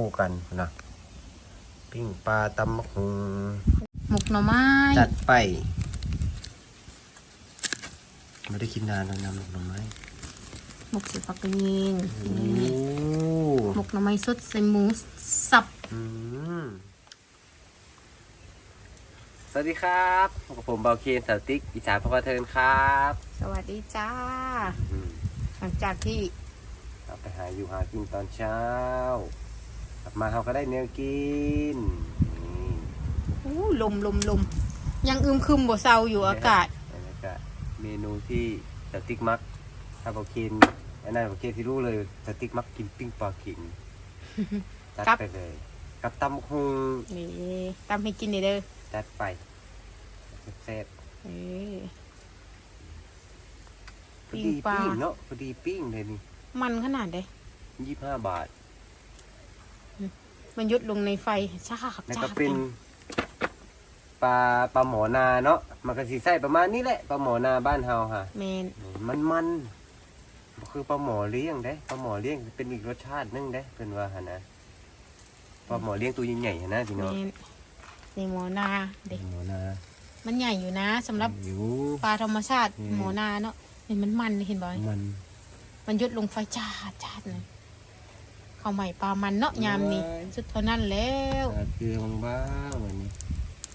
คู่กันนะปิ้งปลาตำมะฮุงหมกหน่อไม้จัดไป ไม่ได้กินนานแล้วนะหมกหน่อไม้หมกเสียผักกระเยิงโอ้นี่หมกหน่อไม้สดใส่หมูสับอืมสวัสดีครับพบกับผมเบาเคนสาวติ๊กอีสานพกเทินครับ สวัสดีจ้าอืมหลังจากที่เราไปหาอยู่หากินตอนเช้า กลับมาเราก็ได้เนื้อกินนี่อู้ลมลมลมยังอึมครึมบ่เซาอยู่อากาศแล้วก็เมนูที่สติ๊กมักถ้าบอกเคนอันนั้นบอกเคนที่รู้เลยสติ๊กมักกินปิ้งปลาขิงจัดครับไปเลยกับตำบักฮุงนี่ตามให้กินนี่เด้อจัดไปแซ่บเออๆพอปิ้ดีงปลาปิ้งเนาะพอดีปิ้งเลยนี่มันขนาดเด้ยี่ห้าบาท มันยุดลงในไฟชาบแล้วชาก็บเป็นปลาปลาหมอนาเนาะมันก็สีไส้ประมาณนี้แหละปลาหมอนาบ้านเฮาค่ะแมนมันมันบ่คือปลาหมอเลี้ยงได้ปลาหมอเลี้ยงเป็นอีกรสชาติหนึงได้เป็นว่าหนนะปลาหมอเลี้ยงตัวใหญ่ๆหั้นนะพี่แมน้องนนี่หมอนาเด็กหมอนามันใหญ่อยู่นะสำหรับอยู่ ปลาธรรมชาติอืม หมอนาเนาะเห็นมันมันเห็นบ่อยมันมันยุดลงไฟจาดจาดเลย ข้าวใหม่ปลามันเนาะยามนี้สุดเท่านั้นแล้วตาเกลือบ้างๆวันนี้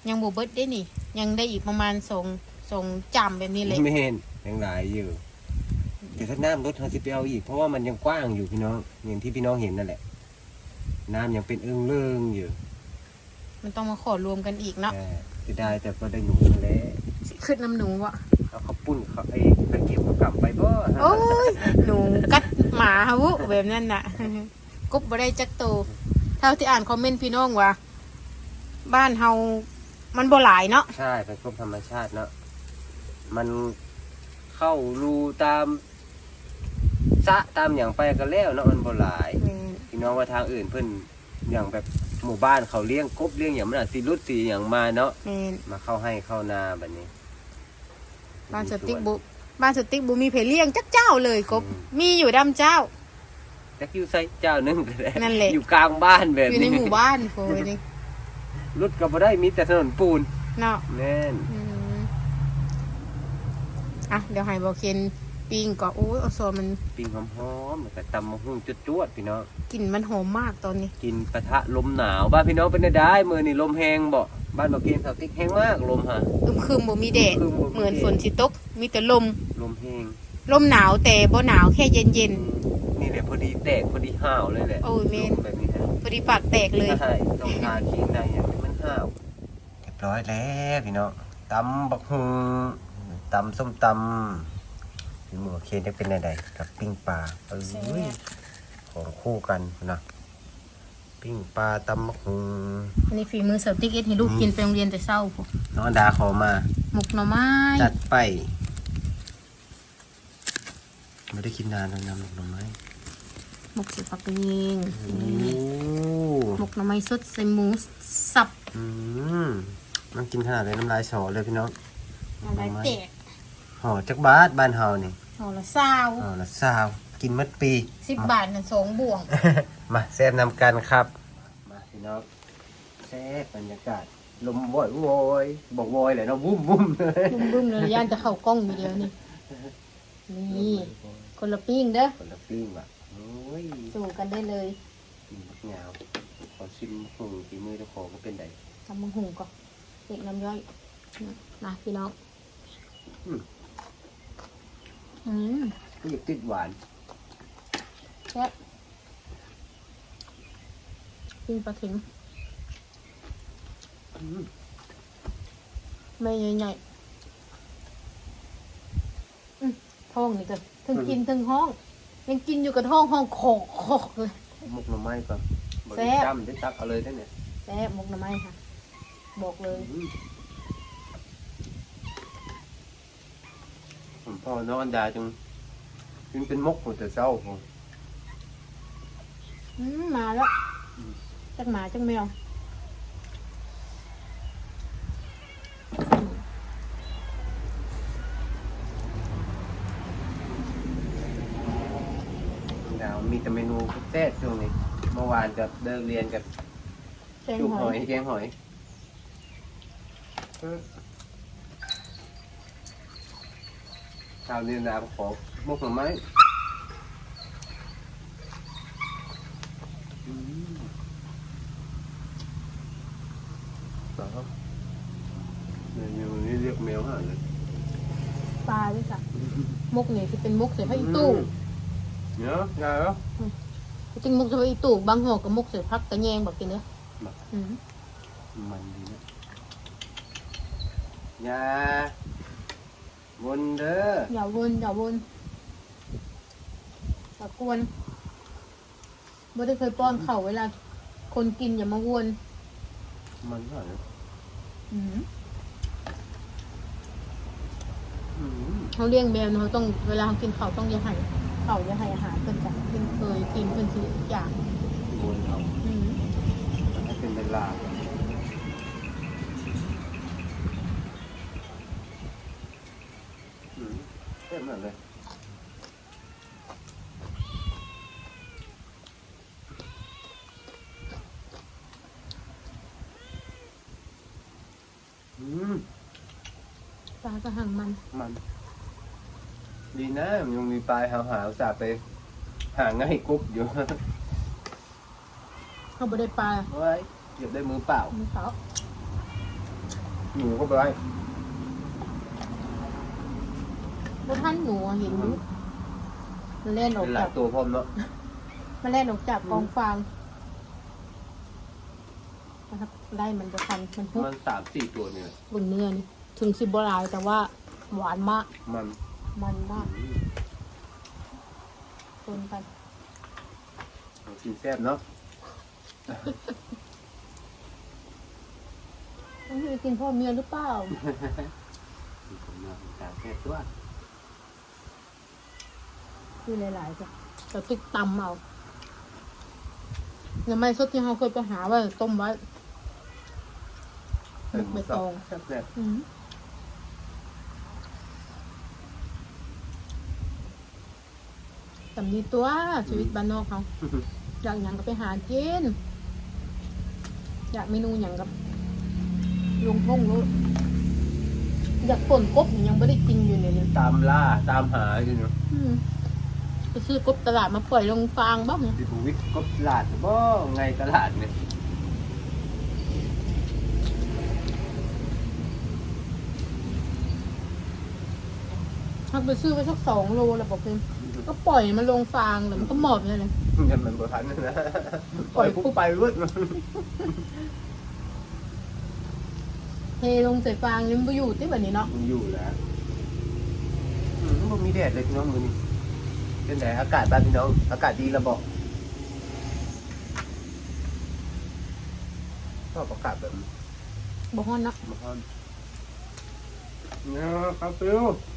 ยังบูเบิดได้นี่ ยังได้อีกประมาณสองสองจำแบบนี้เลยไม่เห็นยังหลายอยู่แต่ถ้าน้ำลดเราจะไปเอาอีก เพราะว่ามันยังกว้างอยู่พี่น้องอย่างที่พี่น้องเห็นนั่นแหละ น้ำยังเป็นเอื้องเลื่องอยู่ มันต้องมาขอรวมกันอีกเนาะแต่จะได้แต่ก็ได้หนูนั่นแหละสิขึ้นน้ำหนูอะเอาเขาวปุ้นเขาไอ้ตะเกียบเขากลับไปบ่โอ้ยหนูกัดหมาฮะวุแบบนั้นน่ะ กบบ่ได้จักโตวเท่าที่อ่านคอมเมนต์พี่น้องว่า บ้านเฮามันบ่หลายเนาะใช่เป็นกรมธรรมชาติเนาะมันเข้ารูตามสระตามอย่างไปก็แล้วเนาะมันบ่หลาย แม่นพี่น้องว่าทางอื่นเพิ่นอย่างแบบหมู่บ้านเขาเลี้ยงกบเลี้ยงอย่างมันอาจสิรุดสีอย่างมาเนาะแม่นมาเข้าให้เข้านาแบบนี้ บ้านสติ๊กบุบ้านสติ๊กบุมีเพเลี้ยงจักเจ้าเลยกบ อืม มีอยู่ดำเจ้า จักอยู่ใส่เจ้าหนึงก็ได้นั่นแหละอยู่กลางบ้านแบบอยู่ในนี้หมู่บ้านโอยนี่รถก็บ่ได้มีแต่ถนนปูนเนาะแน่นอืมอะเดี๋ยวให้บอกเคนปิ้งก็โอ้ยเอาโซนมันปิ้งหอมๆแล้วก็ตำมะฮุ่งจวดๆพี่น้องกลิ่นมันหอมมากตอนนี้ กินปะทะลมหนาวบ้านพี่น้องเป็นได้มือนี่ลมแหงบ่บ้านบ่เกณฑ์เสาติ๊กแห้งมากลมฮะ อึมครึมบ่มีแดดอึมครึมบ่มีแดด เหมือนฝนสิตก มีแต่ลม ลมแหงลมหนาวแต่บ่หนาวแค่เย็นเย็นนี่แหละพอดี แตกพอดีห่าวเลยแหละโอ้ยแม่นลแบบนี้ฮะๆพอดีปากแตกเลย ใช่ต้องทาขี้ในอย่างนี้มันห่าวเรียบร้อยแล้วพี่น้องตำบักฮุงตำส้มตำพี่หมูเคนจะเป็นอะไรกับปิ้งปลาเอ้ยของคู่กันนะปิ้งปลาตำบักฮุงอันนี้ฝีมือเสาวติ๊กเอ็ดให้ลูกกินไปโรงเรียนแต่เช้าพวกน้องอันดาขอมา หมกหน่อไม้ จัดไป ไม่ได้กินนานแล้วนะหมกหน่อไม้ หมกเสียผักกระเยิงโอ้นี่หมกหน่อไม้สดใส่หมูสับอืมมันกินขนาดเลยน้ำลายสอเลยพี่น้องอะไรแตกห่อจักบาทบ้านเฮานี่ห่อละซาวห่อละสาวกินมัดปีสิบบาทน่ะสองบ่วง มาแซ่บนำกันครับ มาพี่น้องแซ่บบรรยากาศลมโวยโวยบอกโวยเลยเนาะวุ้มวุ้มเลยบึ้มๆเลยย่านจะเข้ากล้องมีเดียวนี่นี่คนละปิ้งเด้อคนละปิ้งว่ะโอ้ ยสู่กันได้เลยกินบักเหงาขอชิมหุ่งฝีมือเจ้าของก็เป็นไดทำมังหุงก่อนเด็กน้ำย่อยมาพี่น้องอืมอืมก็อยากติดหวานแซ่บปิ้งปลาเข็งอืมไม่ใหญ่ๆอืมท้องนี่ก็ถึงกินถึงห้อง ยังกินอยู่กับท้องห้องโขกโขกเลย มุกหน่อไม้ก่อนบแซ่ริบ จำได้ตักเอาเลยได้เนี่ยแซ่บมุกหน้ำไม้ค่ะ บอกเลยอืมผมพ่อน้องอันดาจึงจึงเป็นมกของแต่เจ้าผม อืมมาแล้วอืมจักหมาจักแมว ดาวมีแต่เมนูแซ่บช่วงนี้ เมื่อวานกับเดินเรียนกับแกงจุกหหออยยแกงหอยเออชาวเรียนนาของมุกหน่อไม้อืมต่อครับเมนูนี้เรียกแมวห่าเลย ปลาด้วยจ้ะมุกนี่จะเป็นมุกใส่ผ้าอีตู้เนาะยายเหรอ จริงมุกใส่ผ้าอีตู้บางห่อกับมุกใส่พักตะแยงบอกกินเด้อบักอืมมันดีนะยาวนเด้ออย่าวนอย่าวนอย่ากวนบ่ได้เคยป้อนเข่าวเวลา คนกินอย่ามาวนมันเท่าไหร่อืมอืมเขาเลี้ยงแมวนะเขาต้องเวลาเขากินเขาวต้องอย่าให้ เขาอย่าให้อาหารเพิ่นจ้ะเพิ่นเคยกินเพิ่นสิอยากวนเอาอืม ให้เป็นเวลาอืมเต็มเลย อืม ปลากระหังมัน มัน ดีนะยังมี ปลายหาวหาวๆจากไปหาง่ายกุ๊บอยู่เขาบ่ได้ปลาไว้เก็บได้มือเปล่ามันเขาหนูก็ไปไว้บ่ท่านหนูอะเห็นอยู่มันเล่นออกเป็นหลาจายกตัวพร้อมเนาะมันเล่นออกจากกองฟางนะครับไล่มันจะทันมันฮุบ มันสามสี่ตัวเนี่ยบนเนื้อนี่ถึงสิบหลายแต่ว่าหวานมากมันมันมาก อืมจนกันเอากินแซ่บเนาะต้องไปกินพ่อเมียหรือเปล่ามีคนมาเป็นการแซ่บตัวคือหลายๆจ้ะแต่ตึกตำเอายังไม่สดที่เราเคยไปหาว่าต้มไว้หมกใบตองแซ่บแซ่บ อืม สำนีตัวชีวิตบ้านนอกเขาอยากหยังก็ไปหากินอยากเมนูหยังกับลุงพงรู้อยากป่นกบนี่ยังไม่ได้กินอยู่เลยเนี่ยตามล่าตามหาอยู่เนาะอืมไปซื้อกบตลาดมาปล่อยลงฟางบ้างเนี่ย ดิบวิทย์ก็ตลาดบ่ไงตลาดเนี่ย ถ้าไปซื้อไปสักสองโลแล้วบอกเลยก็ปล่อยมันลงฟางแล้วมันก็หมอบเลยเลยยังมันบ่ทันนะปล่อยปุ๊บไปวืดมันเทลงใส่ฟางยังไปอยู่ที่แบบนี้เนาะมันอยู่แล้วอืมมันมีแดดเลยพี่น้องมือนี้เป็นไงอากาศบ้านพี่น้อง อากาศดีระบอกชอบอากาศแบบนี้บอกฮอนเนาะมาครับเนี่ยครับฟิวยืนอยู่เนาะนี่เนาะมาครับเกินเนี่ยเนี่ยพักหอมชีนั่งเลยครับฟิว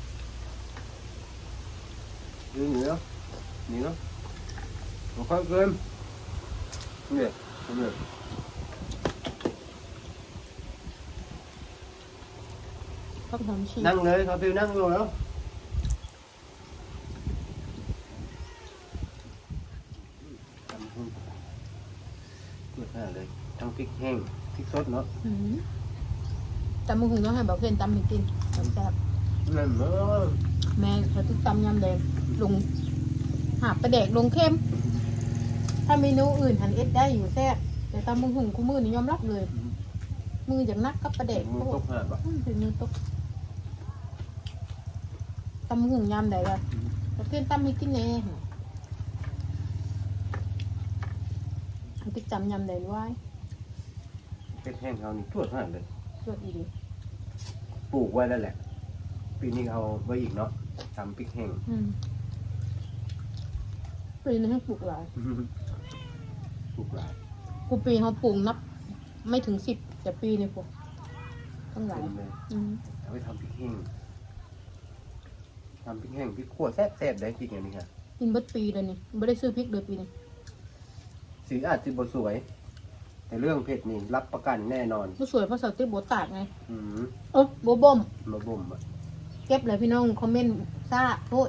นั่งลงแล้วทำให้เกิดอะไรเลยทั้งพริกแห้งพริกสดเนาะอืมแต่ มึงคงต้องให้บอกเพื่อนตำให้กินแซ่บนั่นเนาะแม่เขาต้องตำยำแดงลงหาบประแดกลงเข้ม ถ้าเมนูอื่นหันเอ็ดได้อยู่แซ่บแต่ตำมึงหุงกูมือนี่ยอมรับเลย มืออย่างนักกับประแดกมือโคตตกรหาบอะอืมเป็นมือตกตำหุงยำได้เลยแล้วเพื่อนตำให้กินเองเอาติดจำยำได้ด้วยพริกแห้งเขานี่ตรวจขนาดเลยสวดอีดีปลูกไว้แล้วแหละ ปีนี้เอาไว้อีกเนาะ ทำพริกแห้งอืมปีนี้ให้ปลูกหลายปลูกหลายกูปีเขาปลูกนับ ไม่ถึงสิบแต่ปีนี่พวกต้องหลายเต็มเลยอืมเอาไปทำพริกแห้งทำพริกแห้งพริกขั่วแซ่บๆได้พริกอย่างนี้ค่ะกินเบิดปีเลยนี่ไม่ได้ซื้อพริกเลยปีนี้สีอาจจะบสวย แต่เรื่องเผ็ดนี่รับประกันแน่นอนก็สวยเพราะสาวติ๊กโบตากไงอืมโอ้โบบ่มมาบ่มอะ เก็บเลยพี่น้องคอมเมนต์ซ่าโทษ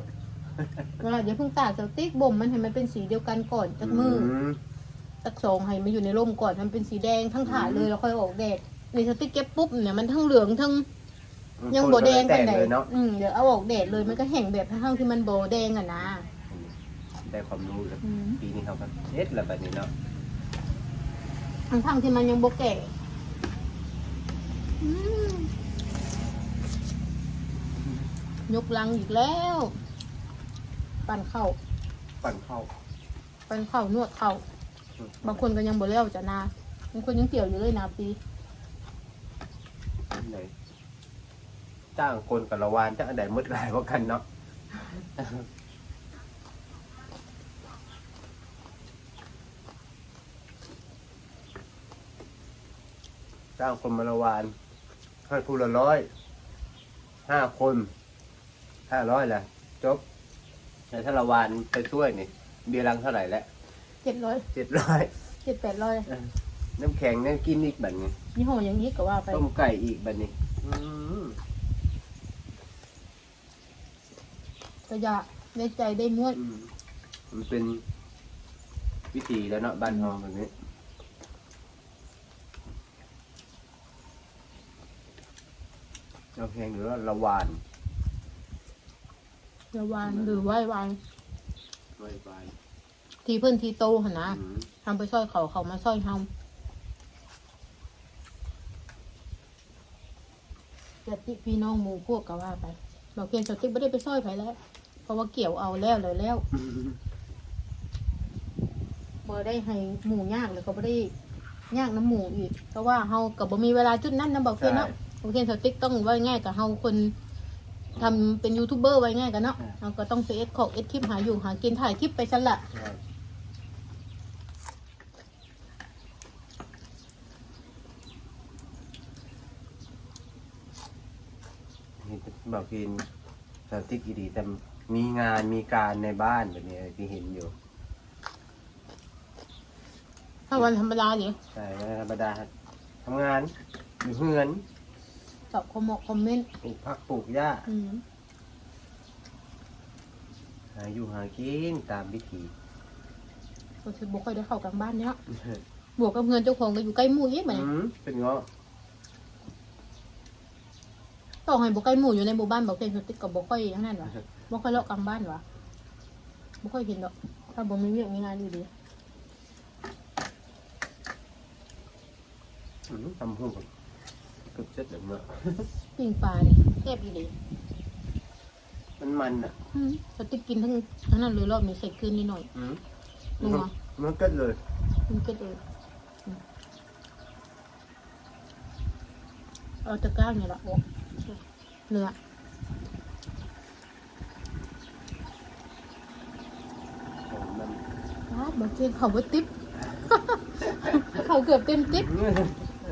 เวลาเดี๋ยวเพิ่งตากสาวติ๊กบ่มมันให้มันเป็นสีเดียวกันก่อนจากมือมตักสองให้มันอยู่ในร่มก่อนมันเป็นสีแดงทั้งถาดเลยแล้วค่อยออกแดดในสติ๊กเก็บปุ๊บเนี่ยมันทั้งเหลืองทั้ง ยังโบแดงแต่กันไหนเลยเนาะอืมเดี๋ยวเอาออกแดดเลยมันก็แห้งแบบทั้งที่มันโบแดงอะนะได้ความรู้เลยอืมปีนี้เขาก็เฮ็ดแล้วแบบนี้เนาะทั้งทั้งที่มันยังโบแก่อืม ยกลังอีกแล้ว ปั่นเข้า ปั่นเข้าปั่นเข้านวดเข้า บางคนก็ยังบ่เลี้ยวจะนาบางคนยังเกี่ยวอยู่เลยนาปีไหนจ้างคนกับละวานจ้างอันใดมืดหลายกว่ากันเนาะ จ้างคนมาละวานให้ผู้ละร้อยห้าคน ห้าร้อยแหละจบแต่ถ้าละวานไปช่วยนี่เบียร์ลังเท่าไหร่แล้วเจ็ดร้อยเจ็ดร้อยเจ็ดแปดร้อยน้ำแข็งนั่นกินอีกแบบนี้ยี่ห้ออย่างนี้ก็ว่าไปต้มไก่อีกแบบนี้อืมก็อยากได้ใจได้นวดอืมมันเป็นวิธีแล้วเนาะบ้านเฮาแบบนี้เราแพงหรือว่าละวาน ระวานหรือไหว้วานไว้วานทีเพื่อนทีโตหนนะอืมทำไปซอยเขาเขามาซอยเฮาจะติพี่น้องหมูพวกก็ว่าไปเราเพียนสติ๊กไม่ได้ไปซอยไผแล้ว เพราะว่าเกี่ยวเอาแล้วเลยแล้วบ่ได้ให้หมูย่างเลยก็บ่ได้ย่างน้ำหมูอีกเพราะว่าเฮากับบ่มีเวลาจุดนั้นนะบอกเพียนเนาะโอเคสติ๊กต้องไว้ง่ายกับเฮาคน ทำเป็นยูทูบเบอร์ไว้ง่ายกันเนาะเราก็ต้องไปเอ็ดของเอ็ดคลิปหาอยู่หากินถ่ายคลิปไปซะละใช่นี่บอกพินสถิติดีแต่มีงานมีการในบ้านแบบนี้ที่เห็นอยู่ ถ้าวันธรรมดาเนี่ยใช่วันธรรมดาทำงานอยู่เฮือน ตอบคอมคอมเมนต์ปลูกผักปลูกหญ้าอืมหาอยู่หากินตามวิธีก็คือบ่ค่อยได้เข้ากลางบ้านเนี่ยบวกกับเงินเจ้าของก็อยู่ใกล้หมู่อีกไหมอืมเป็นเงาะต่อให้บ่ใกล้หมู่อยู่ในหมู่บ้านบอกเป็นสติ๊กก็บ่ค่อยอย่างนั้นหรอบ่ค่อยเลาะกลางบ้านหรอบ่ค่อยเห็นดอก ถ้าบ่มีเวียกมีงานอยู่ดีอืมทำ หุ่นกับเกือบเจ็ดเลยเนาะปิ้งปลาเนี่ยแซ่บอีหลีมันมันอะอืมสติ๊กกินทั้งทั้งนั้นเลยรอบนี้ใส่เกลือนิดหน่อยอืมนัวมันเกิดเลยมันก็เลยอืมเอาตะกร้าเนี่ยละโอ้เนื้อของมันอ้าวบางทีเขาว่าติ๊บเขาเกือบเต็มติ๊บ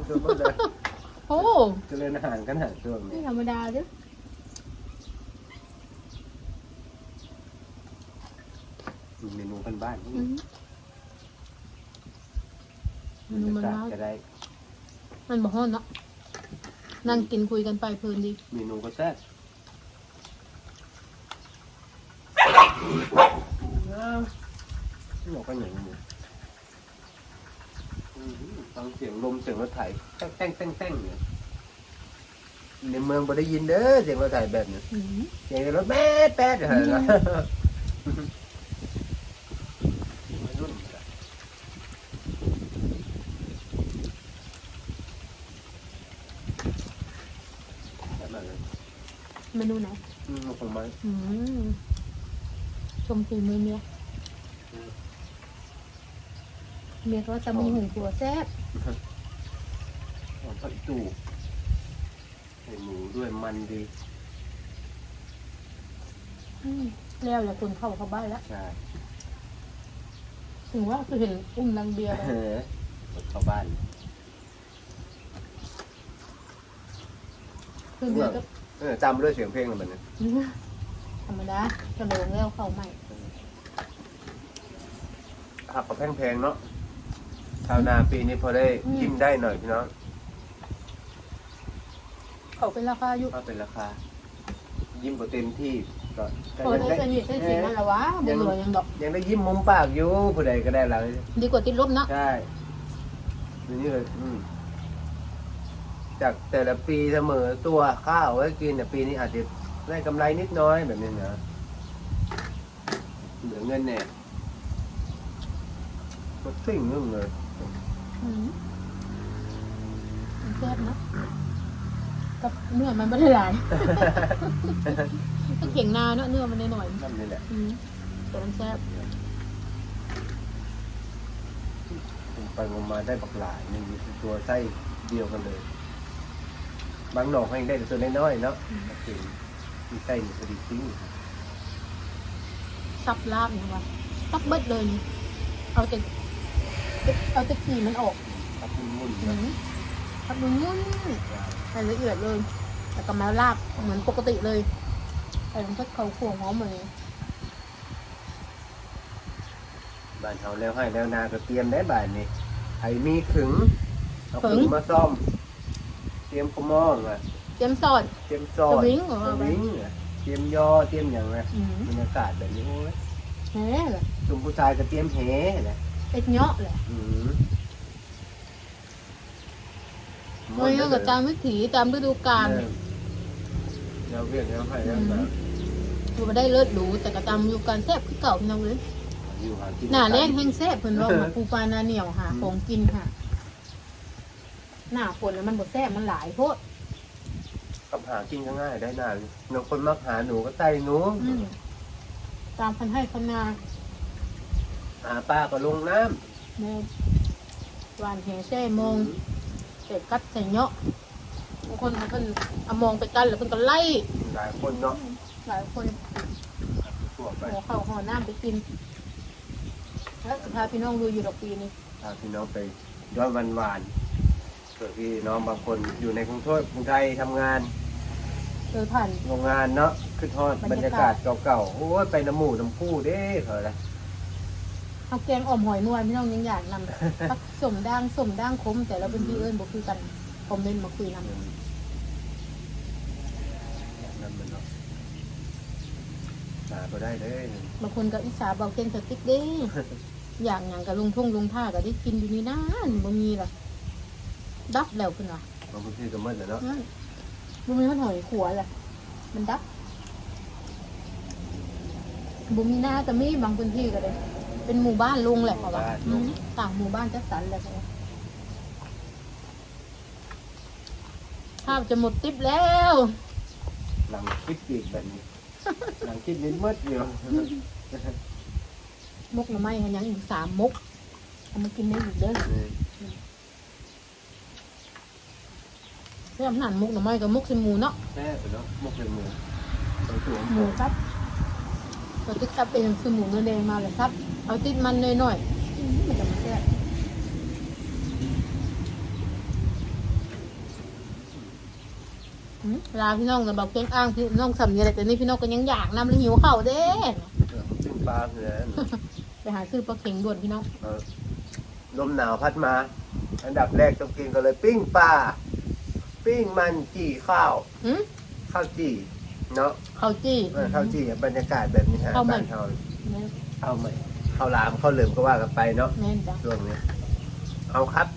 ตัวมันเลย โอ้เจริญอาหารขนาดตัวไม่นี้ธรรมดาเด้อเมนูบ้านบ้านอืมมันมันบรรยาการ้าศยจะได้มันบอกฮ้อนเนาะนั่งกินคุยกันไปเพลินดีเมนูก็แซ่บบอกกันอย่างนี้อืม ฟังเสียงลมเสียงรถไถแต้งแต้งแต้งแต้งเนี่ยในเมืองบ่ได้ยินเด้อเสียงรถไถแบบนี้อืมเสียงรถแม่แป๊ดเหรอนะวัยรุ่นจ้ะแบบนั้นเลยเมนูไหนอืมของมันอืมชมฝีมือเมีย เมียก็จะมีหุงตัวแซ่บของผัดจูใส่หมูด้วยมันดีอืมแล้วอย่าคนเข้าเข้าบ้านแล้วใช่ถึงว่าคือเห็นอุ้มนางเบียร์เอเลยอเข้าบ้านคือเบียร์ก็เออจำด้วยเสียงเพลงอะไรแบบนี้ธรรมดาจะลงแล้วเข้าใหม่ผักกับแพงๆเนาะ ชาวนาปีนี้พอได้ยิ้มได้หน่อยพี่น้องเขาเป็นราคาอยู่ก็เป็นราคา ยิ้มกว่าเต็มที่ก็ก็โอ้ยยังได้ได้สนิทได้สินั่นแหละวะบ่เหลือยังดอก ยังได้ยิ้มมุมปากอยู่ผู้ใดก็ได้หลังดีกว่าติดลบเนาะใช่นี่เลยอืมจากแต่ละปีเสมอตัวข้าวไว้กินแต่ปีนี้อาจจะได้กำไรนิดน้อยแบบนี้นะเหลือเงินเนี่ยก็สิ่งนึงเลยอื มมันแซ่บเนาะกับเนื้อมันไม่ได้หลายก็เข่งนาเนาะเนื้อมันหน่อยนั่นนี่แหละๆอืมแต่มันแซ่บไปงมมาได้บักหลายหนึงอยู่ตัวไส้เดียวกันเลย บางหนอกให้ได้แต่ตัวน้อยๆเนาะถึงมีไส้มีพอดีจริงซับลาบเนี่ยวะซับเบิดเลยนี่เอาแต่ เอาแต่ขีมันออกครับมุ่นๆอืนะมซับมันมุ่นใส่ละเอียดเลยแล้วก็มาลาบเหมือนปกติเลยใส่ลงไปเขาขวงหอมเหมือนบ้านเขาแล้วให้แล้วนาก็เตรียมได้บ้านนี่ไอ้มีขึงเอาขึงมาซ่อม เตรียมกระมองอะเตรียมสอด เตรียมซอสดวิงเหรอ สวิงอะเตรียมยอเตรียมอย่างไรอืมบรรยากาศแบบนี้โอ้ยแหมเลยจุ่มผู้ชายก็เตรียมแหแหละ เอ็ดเนาะเลยอืมโอ้ยก็ตามวิถีตามฤดูกาลเออเราเรียกแล้วให้แล้วมาคือมาได้เลิศหรูแต่ก็ตามฤดูกาลแซ่บคือเก่าพี่น้องเลยอยู่หากินหน้าแรงแห้งแซ่บเพิ่นว่ามาปูปลาหนาเหนียวหาของกินค่ะ หน้าฝนแล้วมันบดแซ่บมันหลายโพดกับหากินก็ง่ายได้นานบางคนมักหาหนูก็ไต่หนูอืมตามพันให้พันนา หาปลาก็ลงน้แม่หวานแหแซ่มำองเสร็จกัดใส่เนาะบางคนมันเพิ่นเอามองไปกันแล้วเพิ่นก็ไล่หลายคนเนาะหลายคนทั่วไปหัวเข่าห่อน้ำไปกินแล้วสุดท้ายพี่น้องดูอยู่ดอกปีนี้พาพี่น้องไปย้อนวันวานๆเกิดพี่น้องบางคนอยู่ในกรุงเทพกรุงไทยทำงาน เคยผ่านโรงงานเนาะขึ้นทอดบบรรรรยายากากาศศเก่าๆ โอ้ยไปน้ำหมูน้ำผู้เด้เถอะละ เอาแกงอ่อมหอยนวลพี่น้องยังอยากนำ ผักสมด่างสมด่างคมแต่เราเป็นพี่เอิญบอกคือกันคอมเมนต์มาคุยนำนั่นมันเนาะตาก็ได้เด้บางคนก็อิสาเบาเกนสติ๊กเด้ อย่างอย่างกับลุงทุ่งลุงท่าก็ได้กินอยู่นี่นานบ่มีล่ะดับแล้วคุณว่ะบางทีก็มืดเลยเนาะนั่นบ่มีมันหอยขัวแหละมันดับบ่มีหน้าก็มีบางพื้นที่ก็เลย เป็นหมู่บ้านลุงแหละเขาว่าอืมต่างหมู่บ้านจัดสรรแหละเขาว่าข้าวจะหมดติ๊บแล้ว หลังคิดอีกแบบนี้ หลังคิดนิดมืดอยู่มกหน่อไม้เขายังอีกสามมกเอามากินได้อีกเด้อนี่เรื่องหันมกหน่อไม้กับมกใส่หมูเนาะแม่ไปเนาะมกเลยมือต้องสวมหมูครับเราติ๊กซับเองคือหมูเนื้อแดงมาเลยครับ เอาติดมันหน่อยๆอื้อมันจะมาแซ่บอื้อลาพี่น้องกับบอกเก่งอ้างพี่น้องสำเนียงอะไรแต่นี่พี่น้องก็ยังอยากนำเลยหิวเข่าวเด้ซึ่งปลาคืออะไรไปหาซื้อปลาเข็งด่วนพี่น้อง เออลมหนาวพัดมา อันดับแรกต้องกินก็เลย ปิ้งปลาปิ้งมันจี่ข้าวอืมข้าวจี่เนาะข้าวจี้ เออข้าวจี่บรรยากาศแบบนี้ฮะข้าวมันบ้านเขาแม่นข้าวใหม่ ข้าวหลามข้าวเหลืองก็ว่ากันไปเนาะแม่นจ้ะช่วงนี้เอาครับ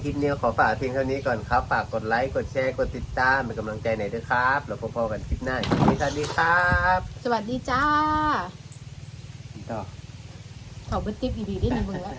คลิปนี้ขอฝากเพียงเท่านี้ก่อนครับ ฝากกดไลค์กดแชร์กดติดตามเป็นกำลังใจหน่อยด้วยครับแล้วพบกันคลิปหน้าสวัสดีครับสวัสดีจ้าต่อ เขาเป็นติ๊บอีดีได้ในเมืองแล้ว